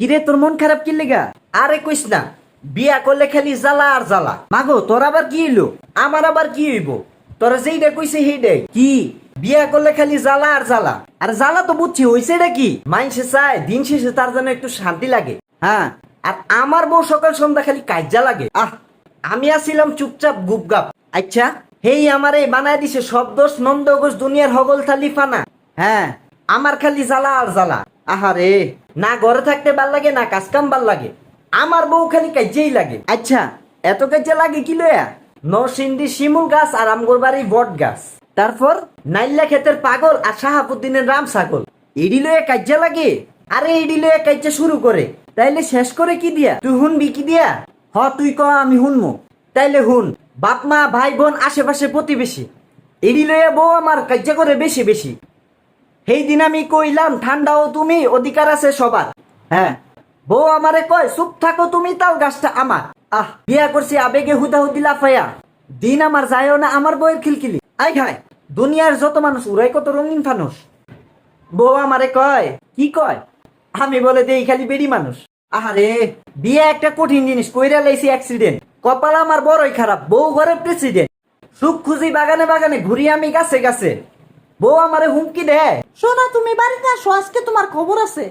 কিরে, তোর মন খারাপ কি লেগা? আরে কইস না, বিয়া করলে খালি জ্বালা আর জ্বালা। মাগো, তোর আবার কি হইল? আমার আবার কি হইব? তোরা যেইটা কইছে সেইটাই কি? বিয়া করলে খালি জ্বালা আর জ্বালা? আর জ্বালা তো বুঝছি, হইছে এটা কি? মাইনসে চায় দিন শেষে তার জন্য একটু শান্তি লাগে। হ্যাঁ? আর আমার বউ সকাল সন্ধ্যা খালি কাজ্জা লাগে। আহ! আমি আসছিলাম চুপচাপ, গুপগাপ। আচ্ছা? হেই, আমার বানায় দিছে সব দোষ নন্দগোষ দুনিয়ার হগল থালি ফানা। হ্যাঁ? আমার খালি জ্বালা আর জ্বালা। আহারে। না ঘরে থাকতে ভালো লাগে না কাজ কাম ভালো লাগে। আমার বউ খালি কাজ্যেই লাগে। আচ্ছা এত কাজ্যা লাগে কি লয়া নরসিংদী শিমুল গাছ আর আমগোর বাড়ি বট গাছ। তারপর? নাইল্লা ক্ষেতের পাগল আর শাহাবুদ্দিনের রাম ছাগল। এডি লয়ে কাজ্যা লাগে? আরে এডি লয়ে কাজ্যা শুরু করে। তাইলে শেষ করে কি দিয়া? তুই হুনবি কি দিয়া? হ তুই ক আমি হুনমু। তাইলে হুন বাপ মা ভাই বোন আশেপাশে প্রতিবেশী। এডি লয়ে বউ আমার কাজ্যা করে বেশি বেশি। সেই দিন আমি কইলাম, ঠান্ডাও তুমি, অধিকার আছে সবার। হ্যাঁ। বউ আমারে কয়, চুপ থাকো তুমি, তাল গাছটা আমার। আহ, বিয়া করছি, আবেগে হুদাহুদি লাফাইয়া দিন আমার যায়ও না, আমার বউয়ের খিলখিলি। আই খায় দুনিয়ার যত মানুষ, উড়াই কত রঙিন ফানুষ। বউ আমারে কয়, কি কয়? আমি বলে দেই, খালি বেড়ি মানুষ। আহারে, বিয়ে একটা কঠিন জিনিস, কইরা লাইছি অ্যাক্সিডেন্ট কপাল আমার বড়ই খারাপ, বউ ঘরের প্রেসিডেন্ট সুখ খুঁজি বাগানে বাগানে, ঘুরি আমি গাছে গাছে। বউ আমারে হুমকি দেয়। শোনা তুমি বাড়িতে আসো আজকে তোমার খবর আছে।